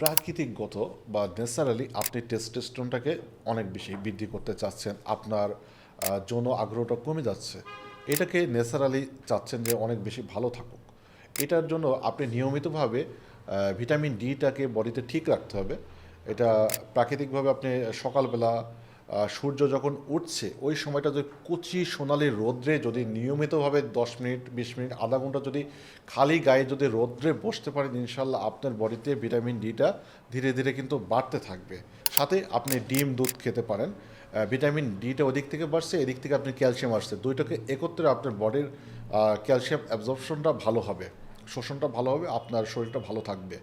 প্রাকৃতিকগত বা ন্যাচারালি আপনি টেস্টেস্টনটাকে অনেক বেশি বৃদ্ধি করতে চাচ্ছেন, আপনার যৌন আগ্রহটা কমে যাচ্ছে। এটাকে ন্যাচারালি চাচ্ছেন যে অনেক বেশি ভালো থাকুক। এটার জন্য আপনি নিয়মিতভাবে ভিটামিন ডিটাকে বডিতে ঠিক রাখতে হবে। এটা প্রাকৃতিকভাবে আপনি সকালবেলা সূর্য যখন উঠছে, ওই সময়টা যদি কুচি সোনালি রোদ্রে যদি নিয়মিতভাবে দশ মিনিট, বিশ মিনিট, আধা ঘণ্টা যদি খালি গায়ে যদি রোদ্রে বসতে পারেন, ইনশাল্লাহ আপনার বডিতে ভিটামিন ডিটা ধীরে ধীরে কিন্তু বাড়তে থাকবে। সাথে আপনি ডিম, দুধ খেতে পারেন। ভিটামিন ডিটা ওদিক থেকে বাড়ছে, এদিক থেকে আপনি ক্যালসিয়াম আসছে। দুইটাকে একত্রে আপনার বডির ক্যালসিয়াম অ্যাবজর্পশনটা ভালো হবে, শোষণটা ভালো হবে, আপনার শরীরটা ভালো থাকবে।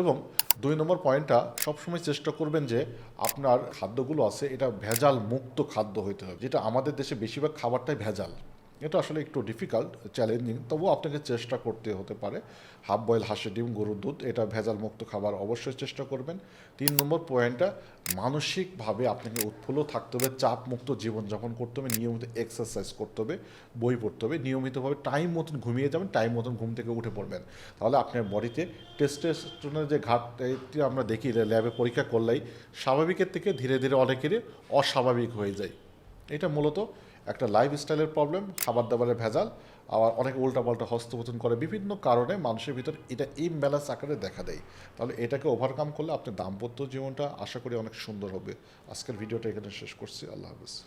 এবং দুই নম্বর পয়েন্টটা, সবসময় চেষ্টা করবেন যে আপনার খাদ্যগুলো আছে, এটা ভেজাল মুক্ত খাদ্য হইতে হবে, যেটা আমাদের দেশে বেশিরভাগ খাবারটাই ভেজাল। এটা আসলে একটু ডিফিকাল্ট চ্যালেঞ্জিং তবুও আপনাকে চেষ্টা করতে হতে পারে। হাফ বয়েল হাঁসের ডিম, গরুর দুধ, এটা ভেজাল মুক্ত খাবার অবশ্যই চেষ্টা করবেন। তিন নম্বর পয়েন্টটা মানসিকভাবে আপনাকে উৎফুল্ল থাকতে হবে চাপ মুক্ত জীবনযাপন করতে হবে, নিয়মিত এক্সারসাইজ করতে হবে, বই পড়তে হবে, নিয়মিতভাবে টাইম মতন ঘুমিয়ে যাবেন টাইম মতন ঘুম থেকে উঠে পড়বেন। তাহলে আপনার বডিতে টেস্টেস্টোনের যে ঘাটটি আমরা দেখি ল্যাবে পরীক্ষা করলেই, স্বাভাবিকের থেকে ধীরে ধীরে অনেকেরই অস্বাভাবিক হয়ে যায়। এটা মূলত একটা লাইফস্টাইলের প্রবলেম খাবার দাবারের ভেজাল, আবার অনেক উল্টাপাল্টা হস্তপোচন করে বিভিন্ন কারণে মানুষের ভিতর এটা ইমব্যালেন্স আকারে দেখা দেয়। তাহলে এটাকে ওভারকাম করলে আপনার দাম্পত্য জীবনটা আশা করি অনেক সুন্দর হবে। আজকের ভিডিওটা এখানে শেষ করছি। আল্লাহ হাফিজ।